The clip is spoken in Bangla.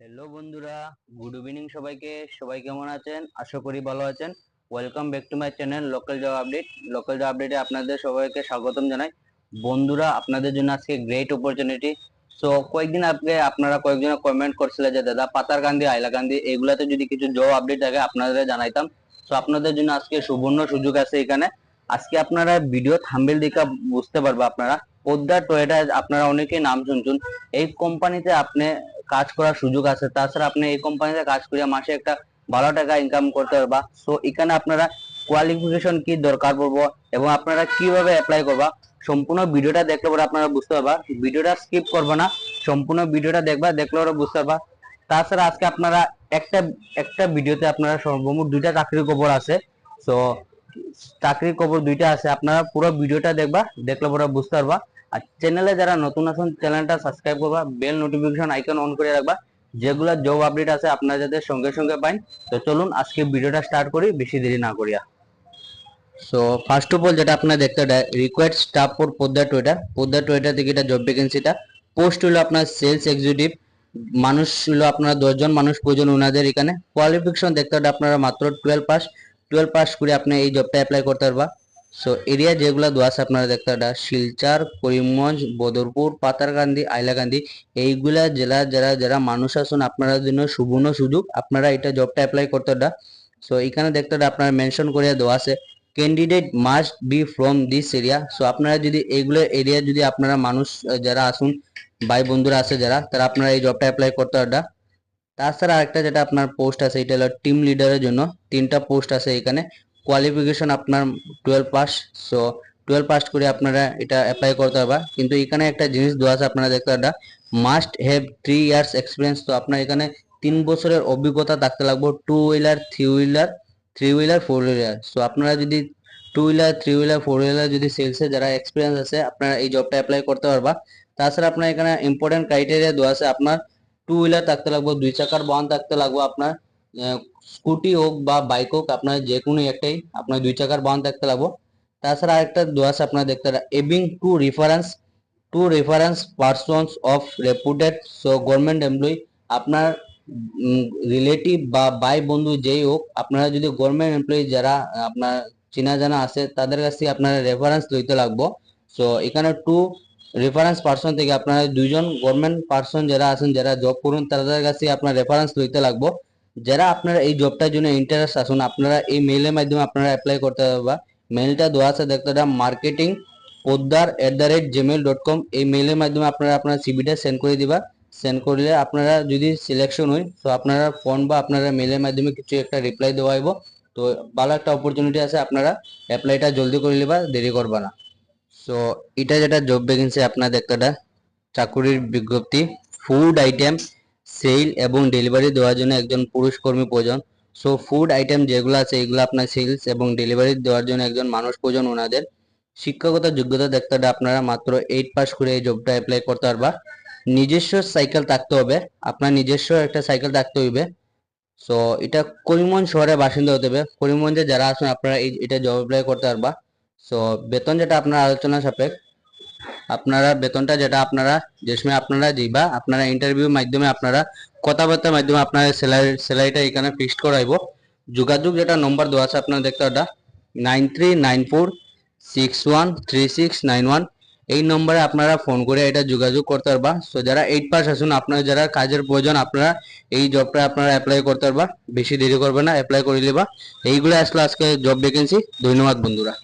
হ্যালো বন্ধুরা। গুড ইভিনিং সবাইকে। সবাই কেমন আছেন? আশা করি ভালো আছেন। Welcome back to my channel local job update local job আপডেটে আপনাদের সবাইকে স্বাগতম জানাই। বন্ধুরা, আপনাদের জন্য আজকে গ্রেট অপরচুনিটি সো কয়েকদিন আগে আপনারা কয়েকজন কমেন্ট করছিলেন যে, দাদা, পাতার গান্ধী আইলা হাইলাকান্দি এগুলাতে যদি কিছু জব আপডেট থাকে, আপনাদের জানাইতাম। তো আপনাদের জন্য আজকে সুবর্ণ সুযোগ আছে এখানে। আজকে আপনারা ভিডিও থাম্বেল দেখে বুঝতে পারবে আপনারা। পদ্মা টয়েটা আপনারা অনেকেই নাম শুনছেন। এই কোম্পানিতে আপনি কাজ করার সুযোগ আছে। তাছাড়া আপনি এই কোম্পানিতে কাজ করে মাসে একটা ভালো টাকা ইনকাম করতে পারবা। সো এখানে আপনারা কোয়ালিফিকেশন কি দরকার পড়ব এবং আপনারা কীভাবে অ্যাপ্লাই করবা, সম্পূর্ণ ভিডিওটা দেখলে পরে আপনারা বুঝতে পারবা। ভিডিওটা স্কিপ করবে না, সম্পূর্ণ ভিডিওটা দেখবা, দেখলে পরে বুঝতে পারবা। তাছাড়া আজকে আপনারা একটা একটা ভিডিওতে আপনারা সর্বমোট দুইটা চাকরির খবর আছে। সো চাকরির খবর দুইটা আছে, আপনারা পুরো ভিডিওটা দেখবা, দেখলে পরে বুঝতে পারবা। আর চ্যানেলে যারা নতুন আছেন চ্যানেলটা সাবস্ক্রাইব করবা বেল নোটিফিকেশন আইকন অন করে রাখবা, যেগুলা জব আপডেট আছে আপনারা যাতে সঙ্গে সঙ্গে পাইন। তো চলুন, আজকে ভিডিওটা স্টার্ট করি, বেশি দেরি না করিয়া। সো ফার্স্ট অফ অল যেটা আপনারা দেখতে required staff for Padma Twitter Padma Twitter থেকে এটা জব ভ্যাকেন্সিটা পোস্ট হলো আপনার সেলস এক্সিকিউটিভ মানুষ হলো আপনারা দশজন মানুষ প্রয়োজন ওনাদের এখানে। কোয়ালিফিকেশন দেখতে হবে আপনারা মাত্র টুয়েলভ পাস টুয়েলভ পাস করে আপনি এই জবটা অ্যাপ্লাই করতে পারবা। সো এরিয়া যেগুলো আছে আপনারা দেখতে পারেন শিলচর, করিমগঞ্জ, বদরপুর পাতারকান্দি আইলাকান্দি এইগুলা জেলা যারা যারা মানুষ আছেন, আপনারা জন্য সুবর্ণ সুযোগ, আপনারা এটা জবটা অ্যাপ্লাই করতে পারেন। সো এখানে দেখতে আপনারা মেনশন করে দেওয়া আছে candidate must be from this area so আপনারা যদি এইগুলো এরিয়া যদি আপনারা মানুষ যারা আসুন ভাই বন্ধুরা আছে যারা, তারা আপনারা এই জবটা অ্যাপ্লাই করতে পারেন তাছাড়া আরেকটা যেটা আপনার পোস্ট আছে, এটা হলো টিম লিডারের জন্য, তিনটা পোস্ট আছে এখানে। কোয়ালিফিকেশন আপনার twelve pass so twelve pass করে আপনারা এটা অ্যাপ্লাই করতে পারবা। কিন্তু এখানে একটা জিনিস দেওয়া আছে আপনারা দেখতে পারবেন must have three years experience তো আপনার এখানে তিন বছরের অভিজ্ঞতা থাকতে লাগবে two wheeler three wheeler three wheeler four wheeler so আপনারা যদি two wheeler three wheeler four wheeler যদি সেলসে যারা এক্সপিরিয়েন্স আছে, আপনারা এই জবটা অ্যাপ্লাই করতে পারবা। তাছাড়া আপনার এখানে ইম্পর্টেন্ট ক্রাইটেরিয়া দেওয়া আছে, আপনার টু হুইলার থাকতে লাগবে, দুই চাকার বাহন থাকতে লাগবে আপনার স্কুটি হোক বা বাইক হোক, আপনার যে কোনো একটাই, আপনার দুই চাকার বাহন থাকতে লাগবে তাছাড়া আরেকটা আছে আপনারা দেখতে এবিং two reference two reference persons of reputed so government employee আপনার রিলেটিভ বা ভাই বন্ধু যেই হোক, আপনারা যদি গভর্নমেন্ট এমপ্লয়ি যারা, আপনার চেনা জানা আছে, তাদের কাছ থেকে আপনারা রেফারেন্স লইতে লাগবো। সো এখানে টু রেফারেন্স পার্সন থেকে আপনারা দুইজন গভর্নমেন্ট পার্সন যারা আছেন, যারা জব করুন, তাদের কাছে আপনার রেফারেন্স লইতে লাগবো। যারা আপনারা এই জবটার জন্য ইন্টারেস্ট আসুন আপনারা এই মেইলের মাধ্যমে আপনারা অ্যাপ্লাই করতে পারবা মেইলটা দেওয়া আছে, দেখতে marketing Poddar at the rate Gmail dot com এই মেইলের মাধ্যমে আপনারা আপনার সিবিটা সেন্ড করে দিবা। সেন্ড করলে আপনারা যদি সিলেকশন হয়, তো আপনারা ফোন বা আপনারা মেইলের মাধ্যমে কিছু একটা রিপ্লাই দেওয়া হইব। তো ভালো একটা অপরচুনিটি আছে, আপনারা অ্যাপ্লাইটা জলদি করে নিবা, দেরি করবা না। সো এটা যেটা জব ভ্যাকেন্সি আপনারা দেখতে চাকুরির বিজ্ঞপ্তি ফুড আইটেম সেল এবং ডেলিভারি দেওয়ার জন্য একজন পুরুষ কর্মী প্রয়োজন। সো ফুড আইটেম যেগুলো আছে, এগুলো আপনার সেলস এবং ডেলিভারি দেওয়ার জন্য একজন মানুষ প্রয়োজন ওনাদের। শিক্ষাগত যোগ্যতা দেখতে আপনারা মাত্র এইট পাস করে এই জবটা অ্যাপ্লাই করতে পারবা। নিজস্ব সাইকেল থাকতে হবে। আপনার নিজস্ব একটা সাইকেল থাকতে হইবে। সো এটা করিমগঞ্জ শহরের বাসিন্দা হতে হবে। করিমগঞ্জে যারা আছেন, আপনারা এটা জব অ্যাপ্লাই করতে পারবা। সো বেতন যেটা আপনার আলোচনা সাপেক্ষ। আপনারা বেতনটা যেটা আপনারা যে সময় আপনারা দিবা, আপনারা ইন্টারভিউ মাধ্যমে আপনারা কথাবার্তার মাধ্যমে আপনার স্যালারি স্যালারিটা এখানে ফিক্সড করাইব। যোগাযোগ যেটা নম্বর দেওয়া আছে আপনারা দেখতে ওটা nine nine four six one six nine one এই নম্বরে আপনারা ফোন করে এটা যোগাযোগ করতে পারবা। সো যারা এইট পাস আসুন আপনারা যারা কাজের প্রয়োজন, আপনারা এই জবটা আপনারা অ্যাপ্লাই করতে পারবা। বেশি দেরি করবে না অ্যাপ্লাই করে নেবা। এইগুলো আসলে আজকে জব ভ্যাকেন্সি ধন্যবাদ বন্ধুরা।